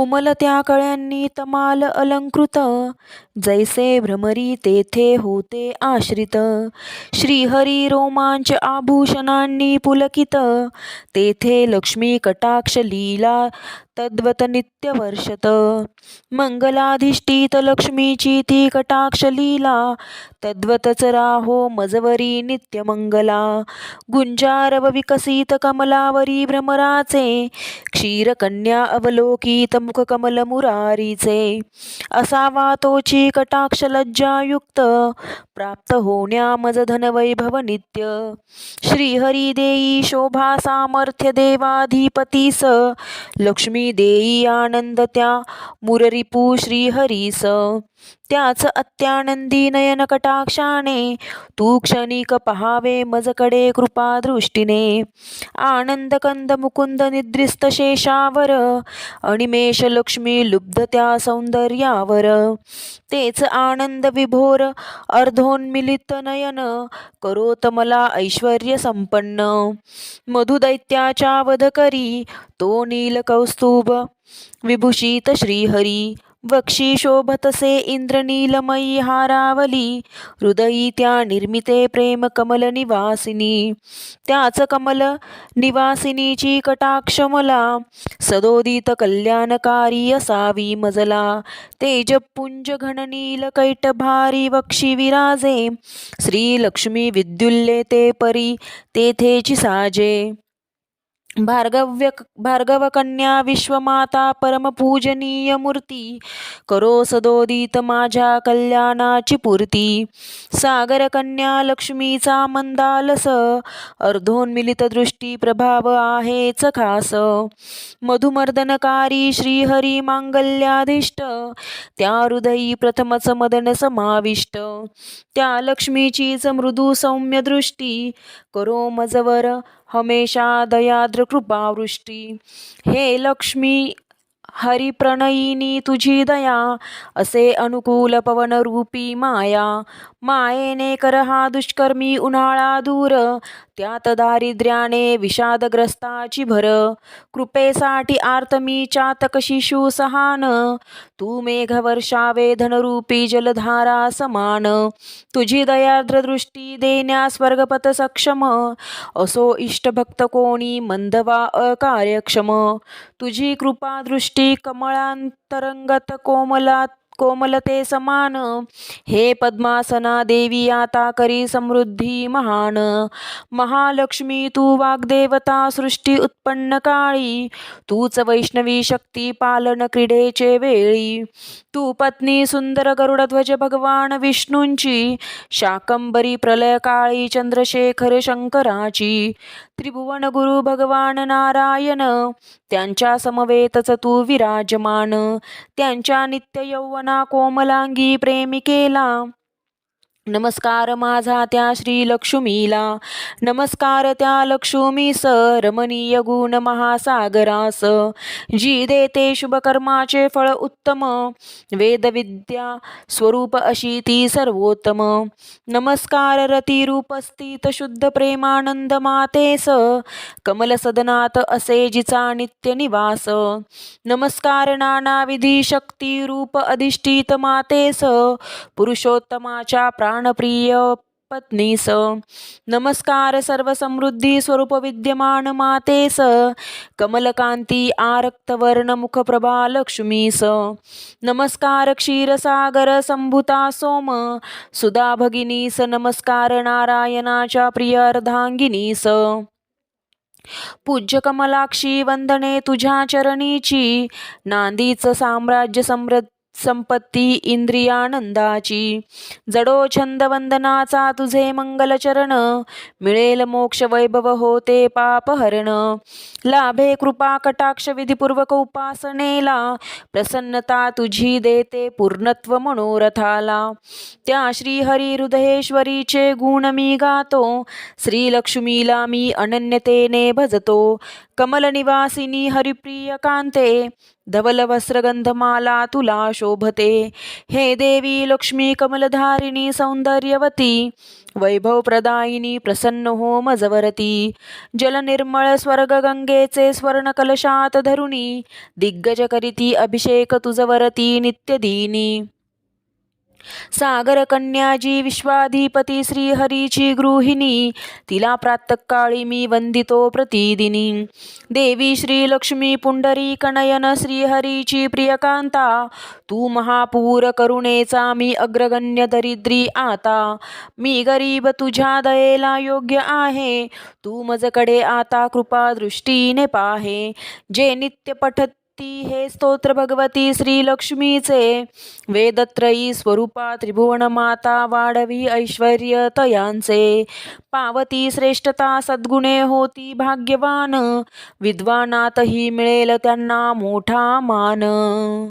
कुमलत्या कळ्यांनी तमाल अलंकृत. जैसे भ्रमरी तेथे होते आश्रित. श्रीहरी रोमांच आभूषणांनी पुलकित. तेथे लक्ष्मी कटाक्ष लीला तद्वत नित्य वर्षत. मंगलाधिष्ठित लक्ष्मीची ती कटाक्ष लीला तद्वतच राहो मजवरी नित्य मंगला गुंजारव विकसित कमलावरी भ्रमराचे. क्षीरकन्या अवलोकित मुख कमल मुरारीचे असावा तोची कटाक्ष लज्जायुक्त प्राप्त होण्या मज धन वैभव नित्य. श्रीहरी देई शोभा सामर्थ्य देवाधिपतीस. लक्ष्मी देई आनंद त्या मुररिपू श्रीहरीस. त्याच अत्यानंदी नयन कटाक्षाने तू क्षणिक पहावे मजकडे कृपा दृष्टीने आनंद कंद मुकुंद निद्रिस्त शेषावर अनिमेष लक्ष्मी लुब्ध त्या सौंदर्यावर. तेच आनंद विभोर अर्धोन्मिलित नयन करोत मला ऐश्वर संपन्न मधुदैत्याच्या वध करी तो नील कौस्तुभ विभूषित श्रीहरी वक्षी शोभतसे इंद्रनीलमयी हारावली हृदयी त्या निर्मिते प्रेम कमल निवासिनी. त्याच कमल निवासिनीची कटाक्षमला सदोदित कल्याणकारी असावी मजला. तेजपुंज घननील कैटभारी वक्षी विराजे श्री लक्ष्मी विद्युल्ले ते परी तेथेची साजे. भार्गव्य भार्गवकन्या विश्वमाता परमपूजनीय मूर्ती. करो सदोदित माझ्या कल्याणाची पूर्ती. सागरकन्या लक्ष्मीचा मंदालस. अर्धोन्मिलित दृष्टी प्रभाव आहेच खास. मधुमर्दनकारी श्रीहरी मांगल्याधिष्ट. त्या हृदयी प्रथमच मदन समाविष्ट. त्या लक्ष्मीचीच मृदू सौम्य दृष्टी. करो मजवर हमेशा दयाद्र कृपावृष्टी हे लक्ष्मी हरिप्रणयिनी तुझी दया असे अनुकूल पवन रूपी माया. मायेने कर हा दुष्कर्मी उन्हाळा दूर त्यात दारिद्र्याने विषादग्रस्ताची भर. कृपेसाठी आर्तमी चातक शिशु सहान. तू मेघ वर्षावे धनरूपी जलधारा समान. तुझी दयाद्र दृष्टी देण्यास स्वर्गपत सक्षम. असो इष्टभक्त कोणी मंदवा अकार्यक्षम. तुझी कृपा दृष्टी कमळांतरंगत कोमलात कोमलते समान। हे पद्मासना देवी आता करी समृद्धी महान। महालक्ष्मी तू वाग्देवता सृष्टी उत्पन्न काळी। तूच वैष्णवी शक्ती पालन क्रीडेचे वेळी। तू पत्नी सुंदर गरुडध्वज भगवान विष्णूंची। शाकंबरी प्रलय काळी चंद्रशेखर शंकराची। त्रिभुवन गुरु भगवान नारायण. त्यांच्या समवेतच तू विराजमान. त्यांच्या नित्य यौवना कोमलांगी प्रेमिकेला. नमस्कार माझा त्या श्री लक्ष्मीला. नमस्कार त्या लक्ष्मीस रमणीय गुण महासागरास. जी देते शुभकर्माचे फळ उत्तम. वेदविद्या स्वरूप अशी ती सर्वोत्तम. नमस्कार रतिरूप स्थित शुद्ध प्रेमानंद मातेस. कमल सदनात असे जिचा नित्य निवास. नमस्कार नानाविधी शक्ती रूप अधिष्ठित मातेस. पुरुषोत्तमाच्या प्राणप्रिय पत्नीस नमस्कार सर्व समृद्धी स्वरूप विद्यमान मातेस कमलकांती आरक्तवर्ण मुखप्रभा लक्ष्मीस नमस्कार क्षीरसागर संभुता सोम. सुधा भगिनीस नमस्कार नारायणाच्या प्रिय अर्धांगिनीस पूज्य कमलाक्षी वंदने तुझ्या चरणीची. नांदीच साम्राज्य समृद्ध संपत्ती इंद्रियानंदाची. जडो छंद वंदनाचा तुझे मंगलचरण. मिळेल मोक्ष वैभव होते पापहरण लाभे कृपा कटाक्ष विधिपूर्वक उपासनेला. प्रसन्नता तुझी देते पूर्णत्व मनोरथाला. त्या श्रीहरी हृदयेश्वरीचे गुण मी गातो. श्रीलक्ष्मीला मी अनन्यतेने भजतो. कमलनिवासिनी हरिप्रिय कांते धवल वस्त्रगंधमाला तुला शोभते. हे देवी लक्ष्मी कमलधारिणी सौंदर्यवती वैभव प्रदायिनी प्रसन्न हो मजवरती जलनिर्मळ स्वर्ग गंगेचे स्वर्ण कलशात धरुणी दिग्गज करीती अभिषेक तुझवरती नित्यदिनी. सागर कन्याजी विश्वाधिपती श्रीहरीची गृहिणी तिला प्रातकाळी मी वंदितो प्रतिदिनी. देवी श्रीलक्ष्मी पुंडरी कनयन श्रीहरीची प्रियकांता तू महापूर करुणेचा मी अग्रगण्य दरिद्री आता. मी गरीब तुझ्या दयेला योग्य आहे तू मजकडे आता कृपा दृष्टीने पाहे. जे नित्य पठत ती हे स्तोत्र भगवती श्रीलक्ष्मीचे. वेदत्रयी स्वरूपा त्रिभुवन माता वाढवी ऐश्वर्य तयांचे पावती श्रेष्ठता सद्गुणे होती भाग्यवान. विद्वानातही मिळेल त्यांना मोठा मान.